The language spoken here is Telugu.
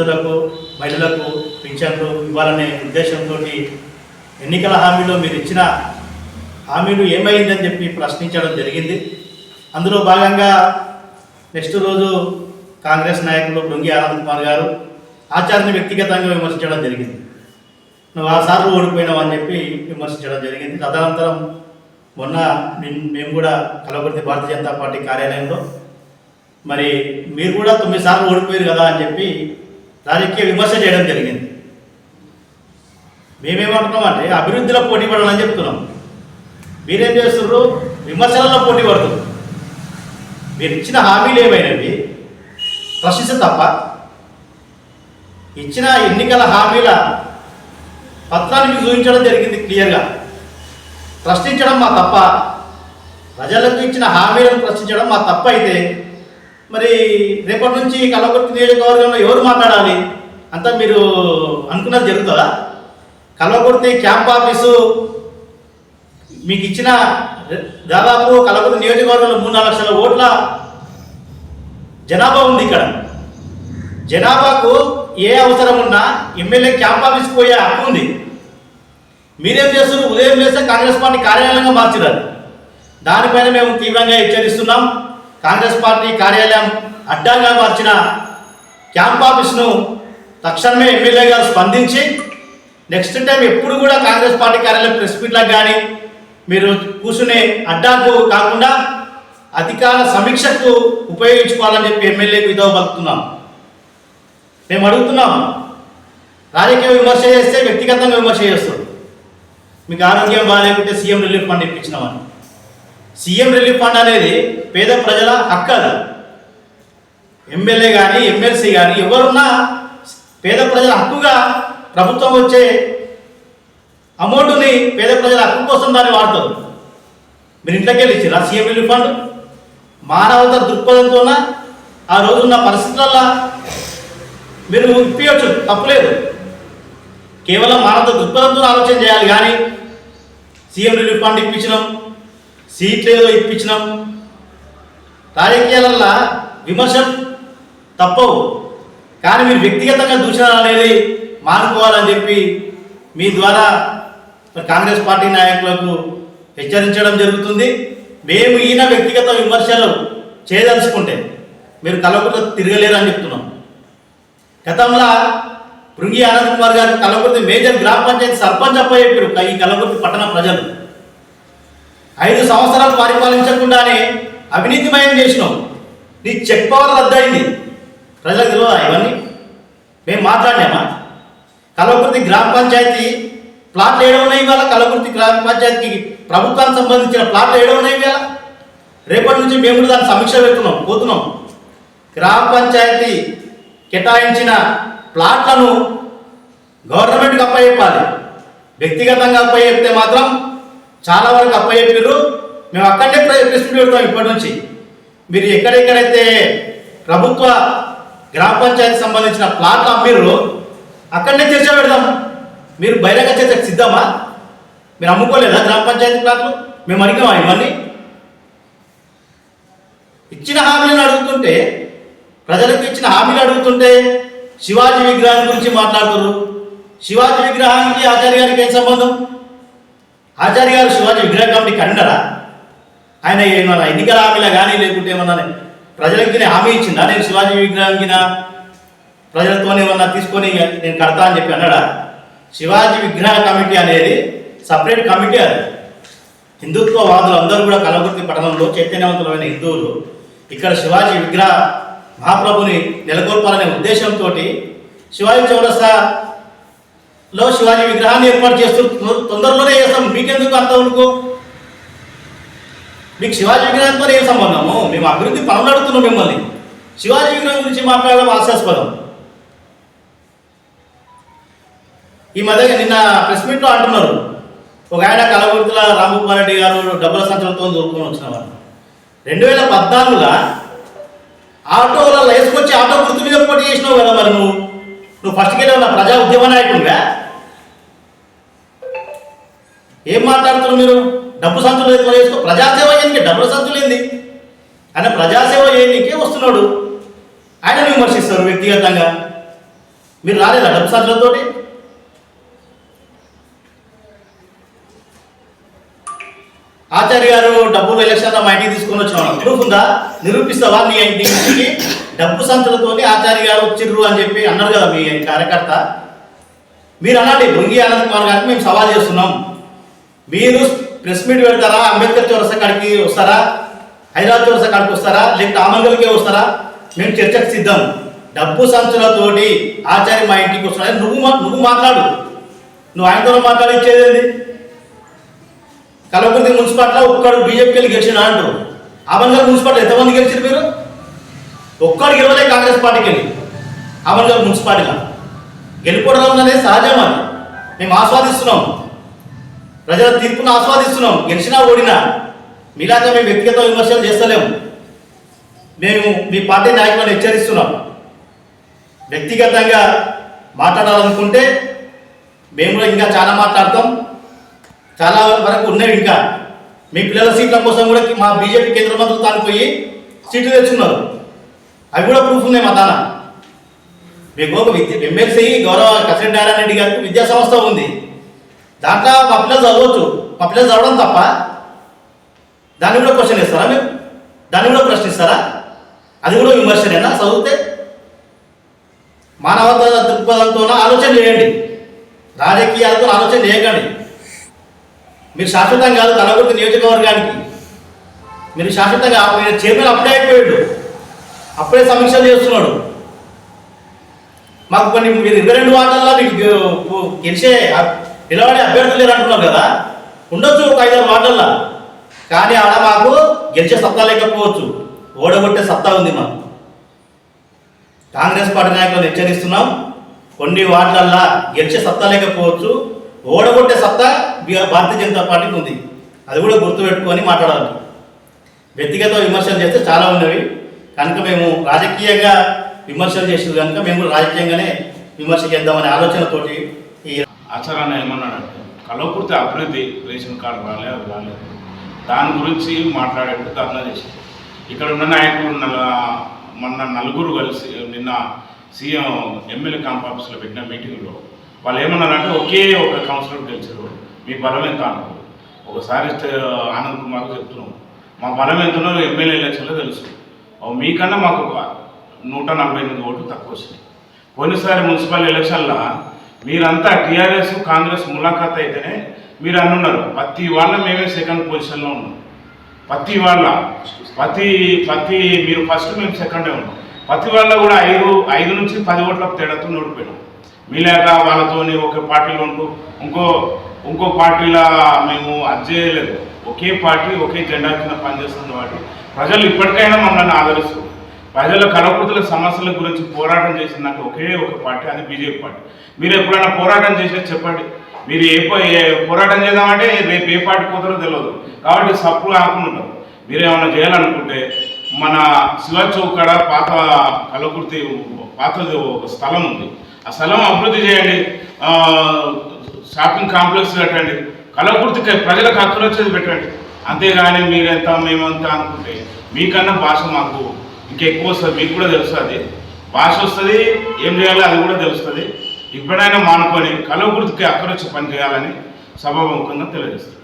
వృద్ధులకు మహిళలకు పింఛన్లు ఇవ్వాలనే ఉద్దేశంతో ఎన్నికల హామీలో మీరు ఇచ్చిన హామీలు ఏమైందని చెప్పి ప్రశ్నించడం జరిగింది. అందులో భాగంగా నెక్స్ట్ రోజు కాంగ్రెస్ నాయకులు బృంగి ఆనంద్ కుమార్ గారు ఆచార్యని వ్యక్తిగతంగా విమర్శించడం జరిగింది. నువ్వు ఆ సార్లు ఓడిపోయినావు అని చెప్పి విమర్శించడం జరిగింది. తదనంతరం మొన్న మేము కూడా కలవకుర్తి భారతీయ జనతా పార్టీ కార్యాలయంలో మరి మీరు కూడా తొమ్మిది సార్లు ఓడిపోయారు కదా అని చెప్పి రాజకీయ విమర్శ చేయడం జరిగింది. మేమేమంటున్నామంటే అభివృద్ధిలో పోటీ పడాలని చెప్తున్నాం. మీరేం చేస్తున్నారు విమర్శలలో పోటీ పడుతుంది మీరు ఇచ్చిన హామీలు ఏమైనవి? ప్రశ్నిస్తే తప్ప ఇచ్చిన ఎన్నికల హామీల పత్రాన్ని చూపించడం జరిగింది క్లియర్గా. ప్రశ్నించడం మా తప్ప ప్రజలకు ఇచ్చిన హామీలను ప్రశ్నించడం మా తప్ప అయితే మరి రేపటి నుంచి కలవకుర్తి నియోజకవర్గంలో ఎవరు మాట్లాడాలి? అంతా మీరు అనుకున్నది జరుగుతుందా? కలవకుర్తి క్యాంప్ ఆఫీసు మీకు ఇచ్చిన దాదాపు కలవకుర్తి నియోజకవర్గంలో మూడు నాలుగు లక్షల ఓట్ల జనాభా ఉంది ఇక్కడ. జనాభాకు ఏ అవసరం ఉన్నా ఎమ్మెల్యే క్యాంప్ ఆఫీస్కి పోయే హక్కు ఉంది. మీరేం చేస్తున్నారు? ఉదయం చేస్తే కాంగ్రెస్ పార్టీ కార్యాలయంగా మార్చినారు దానిపైన మేము తీవ్రంగా హెచ్చరిస్తున్నాం. కాంగ్రెస్ పార్టీ కార్యాలయం అడ్డంగా మార్చిన క్యాంప్ ఆఫీస్ను తక్షణమే ఎమ్మెల్యే గారు స్పందించి నెక్స్ట్ టైం ఎప్పుడు కూడా కాంగ్రెస్ పార్టీ కార్యాలయం ప్రెస్ మీట్లకు కానీ మీరు కూర్చునే అడ్డాకు కాకుండా అధికార సమీక్షకు ఉపయోగించుకోవాలని చెప్పి ఎమ్మెల్యేకు ఇదో పలుకుతున్నాం. మేము అడుగుతున్నాం రాజకీయ విమర్శ చేస్తే వ్యక్తిగతంగా విమర్శ చేస్తారు మీకు ఆరోగ్యం బాగాలేకుంటే సీఎం రిలీఫ్ ఫండ్ ఇప్పించినామని. సీఎం రిలీఫ్ ఫండ్ అనేది పేద ప్రజల హక్కు అది. ఎమ్మెల్యే కానీ ఎమ్మెల్సీ కానీ ఎవరున్నా పేద ప్రజల హక్కుగా ప్రభుత్వం వచ్చే అమౌంట్ని పేద ప్రజల హక్కు కోసం దాన్ని వాడతారు. మీరు ఇంట్లోకి వెళ్ళి ఇచ్చిరా సీఎం రిలీఫ్ ఫండ్? మానవత దృక్పథంతోన? ఆ రోజున్న పరిస్థితులలో మీరు ఇప్పించచ్చు తప్పులేదు కేవలం మానవత దృక్పథంతో ఆలోచన చేయాలి కానీ సీఎం రిలీఫ్ ఫండ్ ఇప్పించినాం. సీట్లు ఏదో ఇప్పించినాం. రాజకీయాలల్లో విమర్శలు తప్పవు. కానీ మీరు వ్యక్తిగతంగా దూషణ అనేది మానుకోవాలని చెప్పి మీ ద్వారా కాంగ్రెస్ పార్టీ నాయకులకు హెచ్చరించడం జరుగుతుంది. మేము ఈయన వ్యక్తిగత విమర్శలు చేయదలుచుకుంటే మీరు కలవకుర్తి తిరగలేరని చెప్తున్నాం. గతంలో భృంగి ఆనంద్ కుమార్ గారు కలవకుర్తి మేజర్ గ్రామ పంచాయతీ సర్పంచ్ అప్ప చెప్పారు ఈ కలవకుర్తి పట్టణ ప్రజలు ఐదు సంవత్సరాలు పరిపాలించకుండానే అవినీతిమయం చేసినాం. నీ చెక్ పవర్ రద్దయింది. ప్రజలకు తెలియదా ఇవన్నీ? మేము మాట్లాడినామా? కలవకుర్తి గ్రామ పంచాయతీ ప్లాట్లు ఏడు ఉన్నాయి ఇవాళ? కలవకుర్తి గ్రామ పంచాయతీకి ప్రభుత్వానికి సంబంధించిన ప్లాట్లు ఏడు ఉన్నాయి ఇవాళ? రేపటి నుంచి మేము కూడా దాన్ని సమీక్ష పెడుతున్నాం పోతున్నాం. గ్రామ పంచాయతీ కేటాయించిన ప్లాట్లను గవర్నమెంట్కి అప్పచెప్పాలి. వ్యక్తిగతంగా అప్పచెప్తే మాత్రం చాలా వరకు అప్పచెప్పారు మేము అక్కడనే ప్రయత్నిస్తూ పెడతాం ఇప్పటి నుంచి మీరు ఎక్కడెక్కడైతే ప్రభుత్వ గ్రామ పంచాయతీ సంబంధించిన ప్లాట్లు అమ్మిర్రు అక్కడనే చర్చ పెడదాం. మీరు బహిరంగ చర్చకు సిద్ధమా? మీరు అమ్ముకోలేదా గ్రామ పంచాయతీ ప్లాట్లు? మేము అడిగామా ఇవన్నీ? ఇచ్చిన హామీలను అడుగుతుంటే ప్రజలకు ఇచ్చిన హామీలు అడుగుతుంటే శివాజీ విగ్రహం గురించి మాట్లాడుతున్నారు శివాజీ విగ్రహానికి ఆచార్య గారికి ఏం సంబంధం? ఆచార్య గారు శివాజీ విగ్రహ కమిటీ కన్నరా ఆయన ఏమన్నా ఎన్నికల హామీలా కానీ లేకుంటే ఏమన్నా ప్రజలకి హామీ ఇచ్చిందా? నేను శివాజీ విగ్రహానికి ప్రజలతో ఏమన్నా తీసుకొని నేను కడతా అని చెప్పి అన్నాడా? శివాజీ విగ్రహ కమిటీ అనేది సపరేట్ కమిటీ అది. హిందుత్వవాదులు అందరూ కూడా కలవకుర్తి పట్టణంలో చైతన్యవంతులమైన హిందువులు. ఇక్కడ శివాజీ విగ్రహ మహాప్రభుని నెలకొల్పాలనే ఉద్దేశంతో శివాజీ లో శివాజీ విగ్రహాన్ని ఏర్పాటు చేస్తూ తొందరలోనే చేస్తాం మీకెందుకు అంత అనుకో మీకు శివాజీ విగ్రహంతో ఏం సంబంధము? మేము అభివృద్ధి పనులు అడుగుతున్నాం మిమ్మల్ని. శివాజీ విగ్రహం గురించి మాట్లాడడం హాస్యాస్పదం. ఈ మధ్య నిన్న ప్రెస్ మీట్లో అంటున్నారు. ఒక ఆయన కలవృత్తుల రామగోపాల్ రెడ్డి గారు డబ్బుల సంచులతో దొరుకుని వచ్చిన వారు రెండు వేల పద్నాలుగులో ఆటోలలో వేసుకొచ్చి ఆటో గుర్తు మీద పోటీ చేసినావు కదా మరి నువ్వు? నువ్వు ఫస్ట్కి ఉన్న ప్రజా ఉద్యమ నాయకుడుగా ఏం మాట్లాడుతున్నారు మీరు? డబ్బు సంచులు ఎక్కువ ప్రజాసేవ ఏంటి డబ్బుల సంచులు ఏంది? ఆయన ప్రజాసేవ చేయడానికే వస్తున్నాడు. ఆయన విమర్శిస్తారు వ్యక్తిగతంగా. మీరు రాలేదా డబ్బు సంతులతో ఆచార్య గారు డబ్బులు ఎలక్షన్ మా ఇంటికి తీసుకొని వచ్చిన ప్రూఫ్ ఉందా నిరూపిస్తావా నీ ఇంటికి? డబ్బు సంచులతోని ఆచార్య గారు వచ్చిర్రు అని చెప్పి అన్నారు కదా మీ కార్యకర్త. మీరు అనండి భృంగి ఆనంద్ కుమార్ గారికి మేము సవాల్ చేస్తున్నాం. మీరు ప్రెస్ మీట్ పెడతారా? అంబేద్కర్ చౌరస కాడికి వస్తారా? హైదరాబాద్ చౌరస కాడికి వస్తారా? లేకపోతే ఆమంగల్కే వస్తారా? మేము చర్చకు సిద్ధం. డబ్బు సంచులతోటి ఆచార్య మా ఇంటికి వస్తున్నాడు నువ్వు నువ్వు మాట్లాడు. నువ్వు ఆయనతో మాట్లాడి ఇచ్చేది ఏంది? కలవకుర్తి మున్సిపాలిటీలో ఒక్కడు బీజేపీకి గెలిచిన అంటారు ఆమంగల్ మున్సిపాలిటీ ఎంతమంది గెలిచారు మీరు? ఒక్కడు గెలవలే కాంగ్రెస్ పార్టీకి వెళ్ళి ఆమంగల్ మున్సిపాలిటీలో. గెలుపడం అనేది సహజం అది. మేము ఆస్వాదిస్తున్నాం. ప్రజల తీర్పును ఆస్వాదిస్తున్నాం. గెలిచినా ఓడినా మీలాగా మేము వ్యక్తిగత విమర్శలు చేస్తలేము మేము మీ పార్టీ నాయకులను హెచ్చరిస్తున్నాం. వ్యక్తిగతంగా మాట్లాడాలనుకుంటే మేము కూడా ఇంకా చాలా మాట్లాడతాం. చాలా వరకు ఉన్నాయి ఇంకా. మీ పిల్లల సీట్ల కోసం కూడా మా బీజేపీ కేంద్ర మంత్రులు తాను పోయి సీట్లు తెచ్చున్నారు అవి కూడా ప్రూఫ్ ఉన్నాయి మా తాన. మీకు ఒక విద్య ఎమ్మెల్సీ గౌరవ కసిరెడ్డి నారాయణ రెడ్డి గారికి విద్యా సంస్థ ఉంది. దాంట్లో మా పిల్లలు చదవచ్చు. మా పిల్లలు చదవడం తప్ప దాన్ని కూడా క్వశ్చన్ ఇస్తారా మీరు? దాన్ని కూడా ప్రశ్నిస్తారా? అది కూడా విమర్శనేనా? చదివితే మానవత దృక్పథంతో ఆలోచన చేయండి. రాజకీయాలతో ఆలోచన చేయకండి. మీరు శాశ్వతం కాదు కలగుర్తి నియోజకవర్గానికి. మీరు శాశ్వతంగా మీరు చైర్మన్ అప్పుడే అయిపోయాడు. అప్పుడే సమీక్షలు చేస్తున్నాడు. మాకు కొన్ని మీరు ఇరవై రెండు వార్డుల్లో మీకు గెలిచే నిలబడే అభ్యర్థులు లేరు అంటున్నాం కదా. ఉండొచ్చు ఒక ఐదారు వార్డుల్లో. కానీ ఆడ మాకు గెలిచే సత్తా లేకపోవచ్చు. ఓడగొట్టే సత్తా ఉంది మాకు. కాంగ్రెస్ పార్టీ నాయకులను హెచ్చరిస్తున్నాం. కొన్ని వార్డులల్లా గెలిచే సత్తా లేకపోవచ్చు. ఓడగొట్టే సత్తా భారతీయ జనతా పార్టీకి ఉంది. అది కూడా గుర్తుపెట్టుకొని మాట్లాడాలి. వ్యక్తిగత విమర్శలు చేస్తే చాలా ఉన్నవి. కనుక మేము రాజకీయంగా విమర్శలు చేసేది కనుక మేము కూడా రాజకీయంగానే విమర్శ చేద్దామనే ఆలోచనతోటి ఈ ఆచారాన్ని ఏమన్నాడంటే కలవకృతి అభివృద్ధి రేషన్ కార్డు రాలే అది రాలేదు దాని గురించి మాట్లాడేట్టు ధర్నా చేశారు ఇక్కడ ఉన్న నాయకులు నల మొన్న నలుగురు కలిసి నిన్న సీఎం ఎమ్మెల్యే క్యాంప్ ఆఫీస్లో పెట్టిన మీటింగ్లో వాళ్ళు ఏమన్నారంటే ఒకే ఒక కౌన్సిలర్ గెలిచారు మీ బలం ఎంత అన్నారు ఒకసారి ఆనంద్ కుమార్ చెప్తున్నాం మా బలం ఎంతనో ఎమ్మెల్యే ఎలక్షన్లో తెలుసు. మీకన్నా మాకు నూట నలభై ఎనిమిది ఓట్లు తక్కువ వచ్చినాయి. పోయినసారి మున్సిపల్ ఎలక్షన్లో మీరంతా టీఆర్ఎస్ కాంగ్రెస్ ములాఖాత్ అయితేనే మీరు అన్నున్నారు. ప్రతి వాళ్ళ మేమే సెకండ్ పొజిషన్లో ఉన్నాం. ప్రతి వాళ్ళ ప్రతి ప్రతి మీరు ఫస్ట్ మేము సెకండే ఉన్నాం. ప్రతి వాళ్ళ కూడా ఐదు ఐదు నుంచి పది ఓట్లకు తేడాతో ఓడిపోయినాం మీలాక వాళ్ళతోని ఒక పార్టీలో ఉంటూ ఇంకో ఇంకో పార్టీలో మేము అది చేయలేదు. ఒకే పార్టీ ఒకే జెండా కింద పనిచేస్తుంది కాబట్టి ప్రజలు ఇప్పటికైనా మమ్మల్ని ఆదరిస్తున్నారు. ప్రజల కలకృతుల సమస్యల గురించి పోరాటం చేసిందంటే ఒకే ఒక పార్టీ అది బీజేపీ పార్టీ. మీరు ఎప్పుడైనా పోరాటం చేసేది చెప్పండి. మీరు ఏ పోరాటం చేద్దామంటే రేపు ఏ పార్టీ పోతారో తెలియదు కాబట్టి సప్పుడు కాకుండా మీరు ఏమైనా చేయాలనుకుంటే మన శివ చౌక్ కాడ పాత కలకుర్తి పాతది ఒక స్థలం ఉంది. ఆ స్థలం అభివృద్ధి చేయండి. షాపింగ్ కాంప్లెక్స్ పెట్టండి కలకుర్తికి ప్రజలకు హక్కులు వచ్చేది పెట్టండి. అంతేగాని మీరెంత మేమంతా అనుకుంటే మీకన్నా భాష మాకు ఇంకెక్కువ వస్తుంది మీకు కూడా తెలుస్తుంది భాష వస్తుంది ఏం చేయాలో అది కూడా తెలుస్తుంది. ఇప్పుడైనా మానుకొని కలవకుర్తికి అక్కరొచ్చి పని చేయాలని సభాముఖంగా తెలియజేస్తుంది